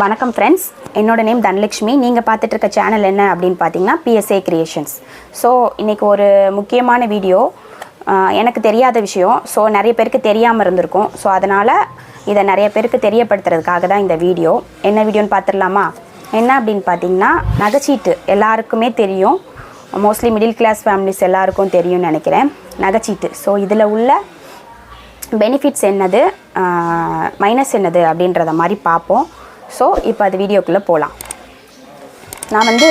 வணக்கம் ஃப்ரெண்ட்ஸ் என்னோட நேம் தனலட்சுமி. நீங்கள் பார்த்துட்ருக்க சேனல் என்ன அப்படின்னு பார்த்தீங்கன்னா பிஎஸ்ஏ கிரியேஷன்ஸ் ஸோ இன்றைக்கி ஒரு முக்கியமான வீடியோ எனக்கு தெரியாத விஷயம். ஸோ நிறைய பேருக்கு தெரியாமல் இருந்திருக்கும். ஸோ அதனால் இதை நிறைய பேருக்கு தெரியப்படுத்துறதுக்காக தான் இந்த வீடியோ என்ன வீடியோன்னு பார்த்துடலாமா? என்ன அப்படின்னு பார்த்தீங்கன்னா நகைச்சீட்டு எல்லாருக்குமே தெரியும். மோஸ்ட்லி மிடில் கிளாஸ் ஃபேமிலிஸ் எல்லாருக்கும் தெரியும்னு நினைக்கிறேன். நகைச்சீட்டு. ஸோ இதில் உள்ள பெனிஃபிட்ஸ் என்னது? மைனஸ் என்னது அப்படின்றத மாதிரி பார்ப்போம். ஸோ இப்போ அது வீடியோக்குள்ளே போகலாம் நான் வந்து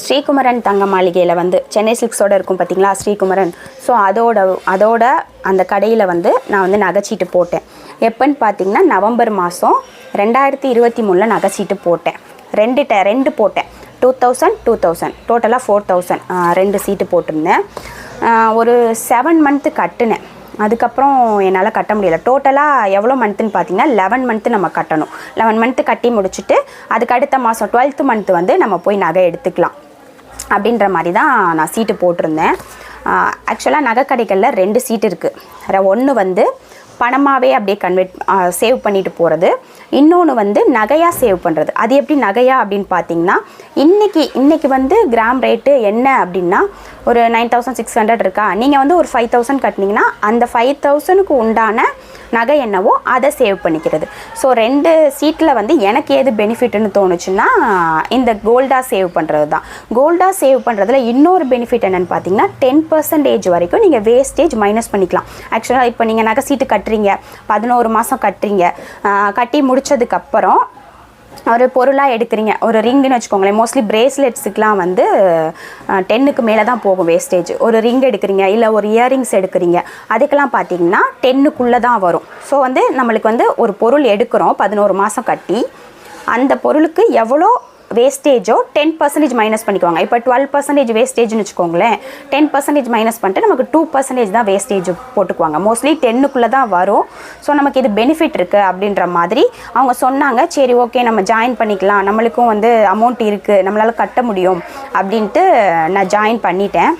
ஸ்ரீகுமரன் தங்க மாளிகையில் வந்து சென்னை சில்க்ஸோடு இருக்கும் பார்த்தீங்களா ஸ்ரீகுமரன். ஸோ அதோட அதோட அந்த கடையில் வந்து நான் வந்து நகைச்சீட்டு போட்டேன். எப்போன்னு பார்த்தீங்கன்னா நவம்பர் மாதம் ரெண்டாயிரத்தி இருபத்தி மூணில் நகைச்சீட்டு போட்டேன். ரெண்டு ட ரெண்டு போட்டேன். Two thousand two thousand. டோட்டலாக ஃபோர் தௌசண்ட் ரெண்டு சீட்டு போட்டிருந்தேன். ஒரு செவன் மந்த்து கட்டினேன். அதுக்கப்புறம் என்னால் கட்ட முடியல. டோட்டலாக எவ்வளோ மந்த்துன்னு பார்த்தீங்கன்னா லெவன் மந்த்து நம்ம கட்டணும். லெவன் மந்த்து கட்டி முடிச்சுட்டு அதுக்கு அடுத்த மாதம் டுவெல்த்து மந்த்து வந்து நம்ம போய் நகை எடுத்துக்கலாம். அப்படின்ற மாதிரி தான் நான் சீட்டு போட்டிருந்தேன். ஆக்சுவலாக நகை கடைகளில் ரெண்டு சீட்டு இருக்குது ஒன்று வந்து பணமாகவே அப்படியே கன்வெர்ட் சேவ் பண்ணிட்டு போகிறது இன்னொன்று வந்து நகையாக சேவ் பண்ணுறது அது எப்படி நகையா அப்படின்னு பார்த்தீங்கன்னா இன்றைக்கி இன்றைக்கி வந்து கிராம் ரேட்டு என்ன அப்படின்னா ஒரு நைன் தௌசண்ட் சிக்ஸ் ஹண்ட்ரட் இருக்கா? நீங்கள் வந்து ஒரு ஃபைவ் தௌசண்ட் கட்டினீங்கன்னா அந்த ஃபைவ் தௌசண்ட்க்கு உண்டான நகை என்னவோ அதை சேவ் பண்ணிக்கிறது. ஸோ ரெண்டு சீட்டில் வந்து எனக்கு எது பெனிஃபிட்னு தோணுச்சுன்னா இந்த கோல்டாக சேவ் பண்ணுறது தான். கோல்டாக சேவ் பண்ணுறதுல இன்னொரு பெனிஃபிட் என்னென்னு பார்த்தீங்கன்னா டென் பர்சன்டேஜ் வரைக்கும் நீங்கள் வேஸ்டேஜ் மைனஸ் பண்ணிக்கலாம். ஆக்சுவலாக இப்போ நீங்கள் நகை சீட்டு கட்டுறீங்க. பதினோரு மாதம் கட்டுறீங்க. கட்டி முடிச்சதுக்கப்புறம் ஒரு பொருளாக எடுக்கிறீங்க. ஒரு ரிங்குன்னு வச்சுக்கோங்களேன். மோஸ்ட்லி பிரேஸ்லெட்ஸுக்கெலாம் வந்து டென்னுக்கு மேலே தான் போகும் வேஸ்டேஜ் ஒரு ரிங் எடுக்கிறீங்க இல்லை ஒரு இயரிங்ஸ் எடுக்கிறீங்க. அதுக்கெல்லாம் பார்த்தீங்கன்னா டென்னுக்குள்ளே தான் வரும். ஸோ வந்து நம்மளுக்கு வந்து ஒரு பொருள் எடுக்கிறோம் பதினோரு மாதம் கட்டி. அந்த பொருளுக்கு எவ்வளோ வேஸ்டேஜோ டென் பர்சன்டேஜ் மைனஸ் பண்ணிக்குவாங்க. இப்போ டுவெல் பர்சன்டேஜ் வேஸ்டேஜ்னு வச்சுக்கோங்களேன் டென் பர்சன்டேஜ் மைனஸ் பண்ணிட்டு நமக்கு டூ பர்சன்டேஜ் தான் வேஸ்டேஜ் போட்டுக்குவாங்க. மோஸ்ட்லி டென்னுக்குள்ளே தான் வரும். ஸோ நமக்கு இது பெனிஃபிட் இருக்குது அப்படின்ற மாதிரி அவங்க சொன்னாங்க. சரி ஓகே நம்ம ஜாயின் பண்ணிக்கலாம். நம்மளுக்கும் வந்து அமௌண்ட் இருக்குது நம்மளால் கட்ட முடியும் அப்படின்ட்டு நான் ஜாயின் பண்ணிட்டேன்.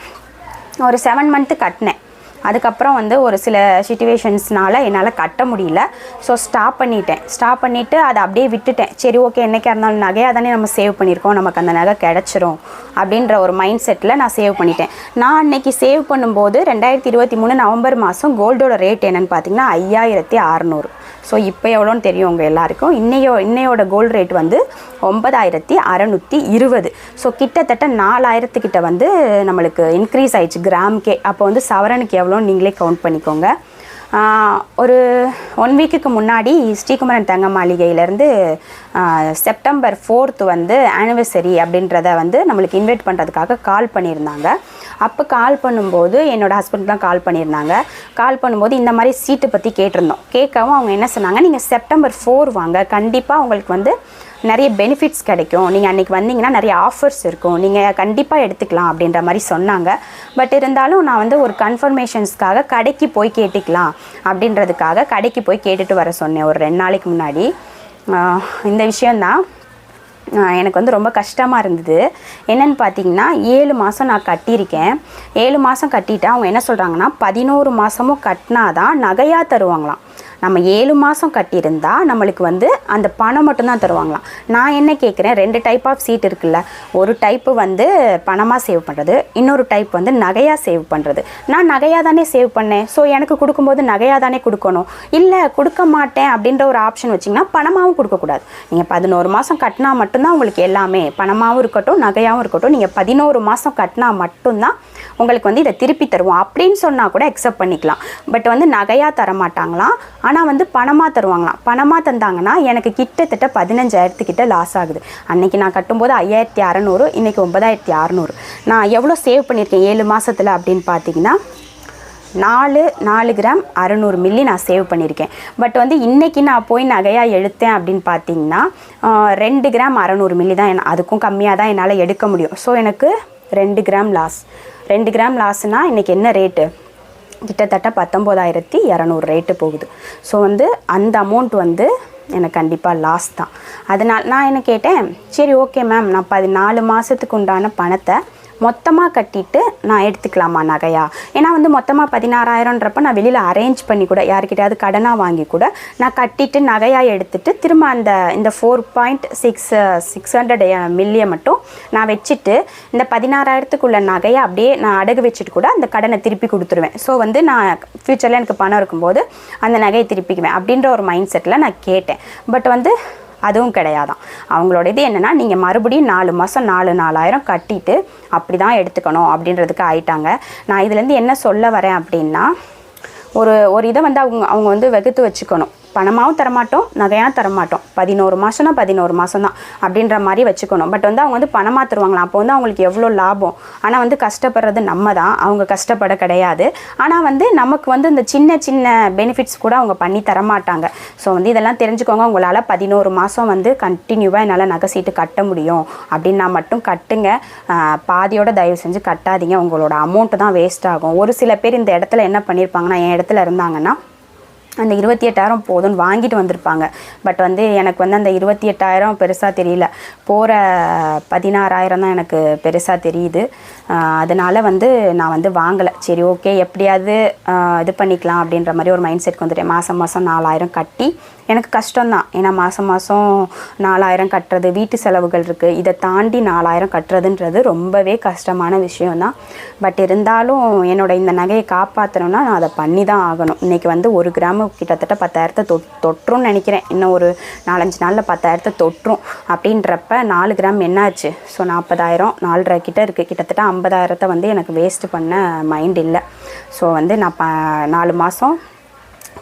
ஒரு செவன் மந்த்து கட்டினேன். அதுக்கப்புறம் வந்து ஒரு சில சுச்சுவேஷன்ஸ்னால் என்னால் கட்ட முடியல. ஸோ ஸ்டாப் பண்ணிட்டேன். ஸ்டாப் பண்ணிவிட்டு அதை அப்படியே விட்டுட்டேன். சரி ஓகே என்னைக்கா இருந்தாலும் நகையாக தானே நம்ம சேவ் பண்ணியிருக்கோம் நமக்கு அந்த நகை கிடச்சிரும் அப்படின்ற ஒரு மைண்ட் செட்டில் நான் சேவ் பண்ணிட்டேன். நான் அன்னைக்கு சேவ் பண்ணும்போது ரெண்டாயிரத்தி இருபத்தி மூணு நவம்பர் மாதம் கோல்டோட ரேட் என்னென்னு பார்த்தீங்கன்னா ஐயாயிரத்தி அறநூறு. ஸோ இப்போ எவ்வளோன்னு தெரியும் உங்கள் எல்லாருக்கும். இன்னையோ இன்னையோட கோல்டு ரேட் வந்து ஒன்பதாயிரத்தி அறநூற்றி இருபது. ஸோ கிட்டத்தட்ட நாலாயிரத்துக்கிட்ட வந்து நம்மளுக்கு இன்க்ரீஸ் ஆயிடுச்சு கிராம்கே அப்போ வந்து சவரனுக்கு எவ்வளோ எவ்வளோன்னு நீங்களே கவுண்ட் பண்ணிக்கோங்க. ஒரு ஒன் வீக்குக்கு முன்னாடி ஸ்ரீகுமரன் தங்க மாளிகையிலேருந்து செப்டம்பர் ஃபோர்த் வந்து ஆனிவர்சரி அப்படின்றத வந்து நம்மளுக்கு இன்வைட் பண்ணுறதுக்காக கால் பண்ணியிருந்தாங்க. அப்போ கால் பண்ணும்போது என்னோட ஹஸ்பண்ட் தான் கால் பண்ணியிருந்தாங்க. கால் பண்ணும்போது இந்த மாதிரி சீட்டு பற்றி கேட்டிருந்தோம். கேட்கவும் அவங்க என்ன சொன்னாங்க நீங்கள் செப்டம்பர் ஃபோர் வாங்க. கண்டிப்பாக உங்களுக்கு வந்து நிறைய பெனிஃபிட்ஸ் கிடைக்கும். நீங்கள் அன்றைக்கி வந்தீங்கன்னா நிறைய ஆஃபர்ஸ் இருக்கும். நீங்கள் கண்டிப்பாக எடுத்துக்கலாம் அப்படின்ற மாதிரி சொன்னாங்க. பட் இருந்தாலும் நான் வந்து ஒரு கன்ஃபர்மேஷன்ஸ்க்காக கடைக்கு போய் கேட்டுக்கலாம் அப்படின்றதுக்காக கடைக்கு போய் கேட்டுட்டு வர சொன்னேன். ஒரு ரெண்டு நாளைக்கு முன்னாடி. இந்த விஷயந்தான் எனக்கு வந்து ரொம்ப கஷ்டமாக இருந்தது. என்னென்னு பார்த்தீங்கன்னா ஏழு மாதம் நான் கட்டியிருக்கேன். ஏழு மாதம் கட்டிட்டு அவங்க என்ன சொல்கிறாங்கன்னா பதினோரு மாதமும் கட்டினா தான் நகையாக தருவாங்களாம். நம்ம ஏழு மாதம் கட்டியிருந்தா நம்மளுக்கு வந்து அந்த பணம் மட்டும்தான் தருவாங்களாம். நான் என்ன கேட்குறேன் ரெண்டு டைப் ஆஃப் சீட் இருக்குல்ல. ஒரு டைப்பு வந்து பணமாக சேவ் பண்ணுறது இன்னொரு டைப் வந்து நகையாக சேவ் பண்ணுறது நான் நகையாக தானே சேவ் பண்ணேன்? ஸோ எனக்கு கொடுக்கும்போது நகையாக தானே கொடுக்கணும்? இல்லை கொடுக்க மாட்டேன் அப்படின்ற ஒரு ஆப்ஷன் வச்சிங்கன்னா பணமாகவும் கொடுக்கக்கூடாது. நீங்கள் பதினோரு மாதம் கட்டினா மட்டும்தான் உங்களுக்கு எல்லாமே. பணமாகவும் இருக்கட்டும் நகையாகவும் இருக்கட்டும். நீங்கள் பதினோரு மாதம் கட்டினா மட்டும்தான் உங்களுக்கு வந்து இதை திருப்பி தருவோம். அப்படின்னு சொன்னால் கூட அக்செப்ட் பண்ணிக்கலாம். பட் வந்து நகையாக தர மாட்டாங்களாம் ஆனால் வந்து பணமாக தருவாங்களாம். பணமாக தந்தாங்கன்னா எனக்கு கிட்டத்தட்ட பதினஞ்சாயிரத்துக்கிட்ட லாஸ் ஆகுது. அன்றைக்கி நான் கட்டும்போது ஐயாயிரத்தி அறநூறு இன்றைக்கி ஒன்பதாயிரத்தி அறநூறு. நான் எவ்வளோ சேவ் பண்ணியிருக்கேன் ஏழு மாதத்தில் அப்படின்னு பார்த்தீங்கன்னா நாலு நாலு கிராம் அறநூறு மில்லி நான் சேவ் பண்ணியிருக்கேன். பட் வந்து இன்றைக்கி நான் போய் நகையாக எடுத்தேன் அப்படின்னு பார்த்தீங்கன்னா ரெண்டு கிராம் அறநூறு மில்லி தான் என்ன- அதுக்கும் கம்மியாக தான் என்னால் எடுக்க முடியும். ஸோ எனக்கு ரெண்டு கிராம் லாஸ் ரெண்டு கிராம் லாஸ்னால் இன்றைக்கி என்ன ரேட்டு கிட்டத்தட்ட பத்தொம்போதாயிரத்தி இரநூறு ரேட்டு போகுது. ஸோ வந்து அந்த அமௌண்ட் வந்து எனக்கு கண்டிப்பாக லாஸ் தான். அதனால் நான் என்ன கேட்டேன் சரி ஓகே மேம் நான் பதினாலு மாதத்துக்கு உண்டான பணத்தை மொத்தமாக கட்டிட்டு நான் எடுத்துக்கலாமா நகையா? ஏன்னா வந்து மொத்தமாக பதினாறாயிரம்ன்றப்ப நான் வெளியில் அரேஞ்ச் பண்ணி கூட யாருக்கிட்டையாவது கடனாக வாங்கி கூட நான் கட்டிட்டு நகையாக எடுத்துட்டு திரும்ப அந்த இந்த four point six six hundred மில்லியை மட்டும் நான் வச்சுட்டு இந்த பதினாறாயிரத்துக்குள்ள நகையை அப்படியே நான் அடகு வச்சுட்டு கூட அந்த கடனை திருப்பி கொடுத்துருவேன். ஸோ வந்து நான் ஃப்யூச்சரில் எனக்கு பணம் இருக்கும்போது அந்த நகையை திருப்பிக்குவேன் அப்படின்ற ஒரு மைண்ட் செட்டில் நான் கேட்டேன். பட் வந்து அதுவும் கிடையாதான் அவங்களோட இது என்னென்னா நீங்கள் மறுபடியும் நாலு மாதம் நாலு நாலாயிரம் கட்டிட்டு அப்படி தான் எடுத்துக்கணும் அப்படின்றதுக்கு ஆயிட்டாங்க. நான் இதுலேருந்து என்ன சொல்ல வரேன் அப்படின்னா ஒரு ஒரு இதை வந்து அவங்க அவங்க வந்து வகுத்து வச்சுக்கணும். பணமாகவும் தரமாட்டோம் நகையாக தரமாட்டோம். பதினோரு மாதம்னா பதினோரு மாதம் தான் அப்படின்ற மாதிரி வச்சுக்கணும். பட் வந்து அவங்க வந்து பணமாக தருவாங்களா அப்போ வந்து அவங்களுக்கு எவ்வளோ லாபம்? ஆனால் வந்து கஷ்டப்படுறது நம்ம தான் அவங்க கஷ்டப்பட கிடையாது. ஆனால் வந்து நமக்கு வந்து இந்த சின்ன சின்ன பெனிஃபிட்ஸ் கூட அவங்க பண்ணி தரமாட்டாங்க. ஸோ வந்து இதெல்லாம் தெரிஞ்சுக்கோங்க. உங்களால் பதினோரு மாதம் வந்து கண்டினியூவாக என்னால் நகை சீட்டு கட்ட முடியும். அப்படின்னா மட்டும் கட்டுங்க. பாதியோட தயவு செஞ்சு கட்டாதீங்க. உங்களோட அமௌண்ட்டு தான் வேஸ்ட் ஆகும். ஒரு சில பேர் இந்த இடத்துல என்ன பண்ணியிருப்பாங்கன்னா என் இடத்துல இருந்தாங்கன்னா அந்த இருபத்தி எட்டாயிரம் போதும்னு வாங்கிட்டு வந்திருப்பாங்க. பட் வந்து எனக்கு வந்து அந்த இருபத்தி எட்டாயிரம் பெருசாக தெரியல. போகிற பதினாறாயிரம் தான் எனக்கு பெருசாக தெரியுது. அதனால் அதனால வந்து நான் வந்து வாங்கலை. சரி ஓகே எப்படியாவது இது பண்ணிக்கலாம் அப்படின்ற மாதிரி ஒரு மைண்ட் செட்க்கு வந்துட்டேன். மாதம் மாதம் நாலாயிரம் கட்டி எனக்கு கஷ்டம்தான் ஏன்னா மாதம் மாதம் நாலாயிரம் கட்டுறது வீட்டு செலவுகள் இருக்குது இதை தாண்டி நாலாயிரம் கட்டுறதுன்றது ரொம்பவே கஷ்டமான விஷயம்தான் பட் இருந்தாலும் என்னோட இந்த நகையை காப்பாற்றணும்னா நான் அதை பண்ணி தான் ஆகணும். இன்றைக்கி வந்து ஒரு கிராமு கிட்டத்தட்ட பத்தாயிரத்தை தொ தொற்றும்னு நினைக்கிறேன். இன்னும் ஒரு நாலஞ்சு நாளில் பத்தாயிரத்தை தொற்றும் அப்படின்றப்ப நாலு கிராம் என்னாச்சு? ஸோ நாற்பதாயிரம் நாலரை கிட்ட இருக்குது கிட்டத்தட்ட ஐம்பதாயிரத்தை வந்து எனக்கு வேஸ்ட் பண்ண மைண்ட் இல்லை. ஸோ வந்து நான் ப நாலு மாதம்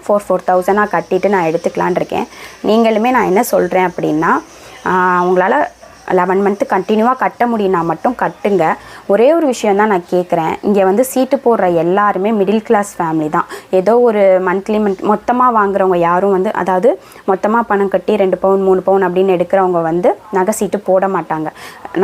ஃபோர் ஃபோர் தௌசண்டாக கட்டிட்டு நான் எடுத்துக்கலான் இருக்கேன். நீங்களுமே நான் என்ன சொல்கிறேன் அப்படின்னா உங்களால் லெவன் மந்த்து கண்டினியூவாக கட்ட முடியும்னா மட்டும் கட்டுங்க. ஒரே ஒரு விஷயம் தான் நான் கேட்குறேன் இங்கே வந்து சீட்டு போடுற எல்லாருமே மிடில் கிளாஸ் ஃபேமிலி தான். ஏதோ ஒரு மந்த்லி மந்த் மொத்தமாக வாங்குறவங்க யாரும் வந்து அதாவது மொத்தமாக பணம் கட்டி ரெண்டு பவுன் மூணு பவுன் அப்படின்னு எடுக்கிறவங்க வந்து நகை சீட்டு போட மாட்டாங்க.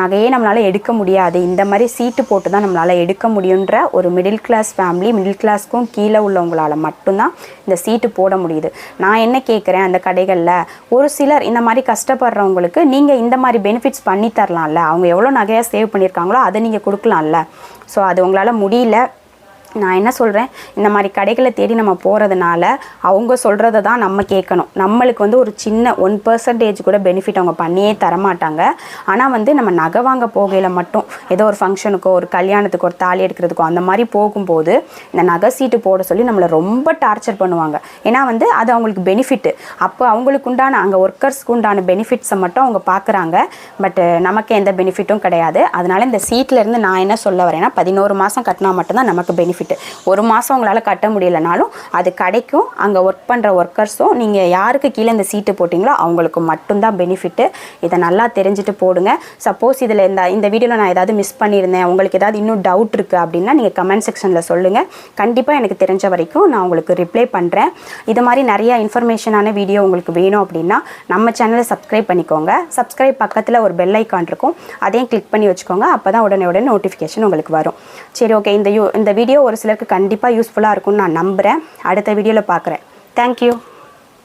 நகையே நம்மளால் எடுக்க முடியாது. இந்த மாதிரி சீட்டு போட்டு தான் நம்மளால் எடுக்க முடியுன்ற ஒரு மிடில் கிளாஸ் ஃபேமிலி மிடில் கிளாஸ்க்கும் கீழே உள்ளவங்களால் மட்டும்தான் இந்த சீட்டு போட முடியுது. நான் என்ன கேட்குறேன் அந்த கடைகளில்? ஒரு சிலர் இந்த மாதிரி கஷ்டப்படுறவங்களுக்கு நீங்கள் இந்த மாதிரி பெனிஃபிட் பெனிஃபிட்ஸ் பண்ணி தரலாம்ல அவங்க எவ்வளோ நகையாக சேவ் பண்ணியிருக்காங்களோ அதை நீங்கள் கொடுக்கலாம்ல. ஸோ அது உங்களால் முடியல. நான் என்ன சொல்கிறேன் இந்த மாதிரி கடைகளை தேடி நம்ம போகிறதுனால அவங்க சொல்கிறத தான் நம்ம கேட்கணும். நம்மளுக்கு வந்து ஒரு சின்ன ஒன் பர்சன்டேஜ் கூட பெனிஃபிட் அவங்க பண்ணியே தரமாட்டாங்க. ஆனால் வந்து நம்ம நகை வாங்க போகையில் மட்டும் ஏதோ ஒரு ஃபங்க்ஷனுக்கோ ஒரு கல்யாணத்துக்கோ ஒரு தாலி எடுக்கிறதுக்கோ அந்த மாதிரி போகும்போது இந்த நகை சீட்டு போட சொல்லி நம்மளை ரொம்ப டார்ச்சர் பண்ணுவாங்க. ஏன்னா வந்து அது அவங்களுக்கு பெனிஃபிட்டு அப்போ அவங்களுக்கு உண்டான அங்கே ஒர்க்கர்ஸ்க்கு உண்டான பெனிஃபிட்ஸை மட்டும் அவங்க பார்க்குறாங்க பட் நமக்கு எந்த பெனிஃபிட்டும் கிடையாது. அதனால் இந்த சீட்ல இருந்து நான் என்ன சொல்ல வரேன்னா பதினோரு மாதம் கட்டினா மட்டும்தான் நமக்கு பெனிஃபிட் பெனிஃபிட் ஒரு மாதம் உங்களால் கட்ட முடியலனாலும் அது கிடைக்கும். அங்கே ஒர்க் பண்ணுற ஒர்க்கர்ஸும் நீங்கள் யாருக்கு கீழே இந்த சீட்டு போட்டிங்களோ அவங்களுக்கு மட்டும்தான் பெனிஃபிட்டு இதை நல்லா தெரிஞ்சுட்டு போடுங்க. சப்போஸ் இதில் இந்த இந்த வீடியோவில் நான் ஏதாவது மிஸ் பண்ணியிருந்தேன். உங்களுக்கு ஏதாவது இன்னும் டவுட் இருக்குது அப்படின்னா நீங்கள் கமெண்ட் செக்ஷனில் சொல்லுங்கள் கண்டிப்பாக எனக்கு தெரிஞ்ச வரைக்கும் நான் உங்களுக்கு ரிப்ளை பண்ணுறேன் இது மாதிரி நிறையா இன்ஃபர்மேஷனான வீடியோ உங்களுக்கு வேணும் அப்படின்னா நம்ம சேனலை சப்ஸ்கிரைப் பண்ணிக்கோங்க. சப்ஸ்கிரைப் பக்கத்தில் ஒரு பெல் ஐக்கான் இருக்கும். அதையும் கிளிக் பண்ணி வச்சுக்கோங்க. அப்போ தான் உடனே உடனே நோட்டிஃபிகேஷன் உங்களுக்கு வரும். சரி ஓகே இந்த யூ இந்த வீடியோ ஒரு சிலருக்கு கண்டிப்பாக யூஸ்ஃபுல்லாக இருக்கும்னு நான் நம்புகிறேன் அடுத்த வீடியோவில் பார்க்குறேன் தேங்க்யூ